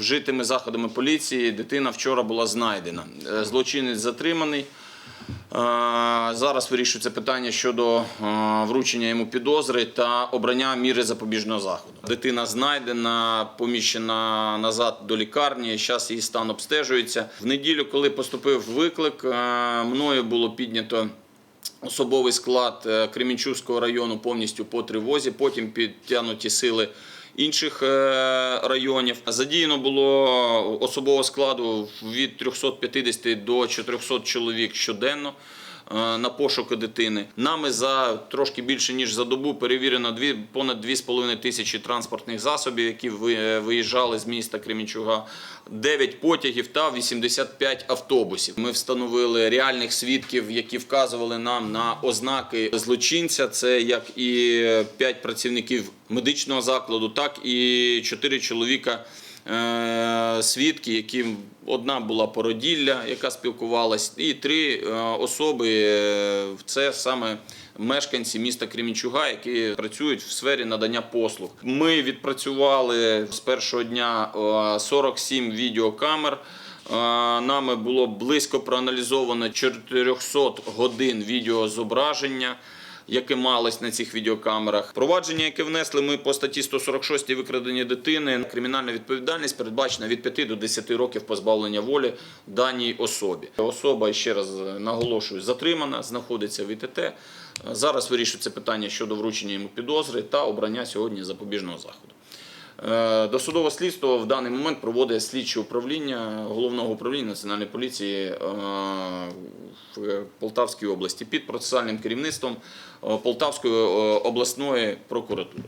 вжитими заходами поліції дитина вчора була знайдена. Е, Злочинець затриманий. Е, Зараз вирішується питання щодо е, вручення йому підозри та обрання міри запобіжного заходу. Дитина знайдена, поміщена назад до лікарні. Зараз її стан обстежується. В неділю, коли поступив виклик, мною було піднято. Особовий склад Кремінчуського району повністю по тривозі. Потім підтягнуті сили інших е, районів. Задіяно було особового складу від 350 до 400 чоловік щоденно. Е, На пошуки дитини нами за трошки більше ніж за добу перевірено дві понад 2,5 тисячі транспортних засобів, які ви- виїжджали з міста Кремінчуга, 9 потягів та 85 автобусів. Ми встановили реальних свідків, які вказували нам на ознаки злочинця. Це як і 5 працівників медичного закладу, так і 4 чоловіка. Е, Свідки, які одна була породілля, яка спілкувалась, і три е, особи е, це саме мешканці міста Кремінчуга, які працюють в сфері надання послуг. Ми відпрацювали з першого дня е, 47 відеокамер. Нами було близько проаналізовано 400 годин відеозображення. Яке малось на цих відеокамерах. Провадження, яке внесли ми по статті 146 викрадення дитини, кримінальна відповідальність передбачена від 5 до 10 років позбавлення волі даній особі. Особа, ще раз наголошую, затримана, знаходиться в ІТТ. Зараз вирішується питання щодо вручення йому підозри та обрання сьогодні запобіжного заходу. Е, Досудове слідство в даний момент проводить слідче управління головного управління національної поліції е, в Полтавській області під процесуальним керівництвом е, Полтавської обласної прокуратури.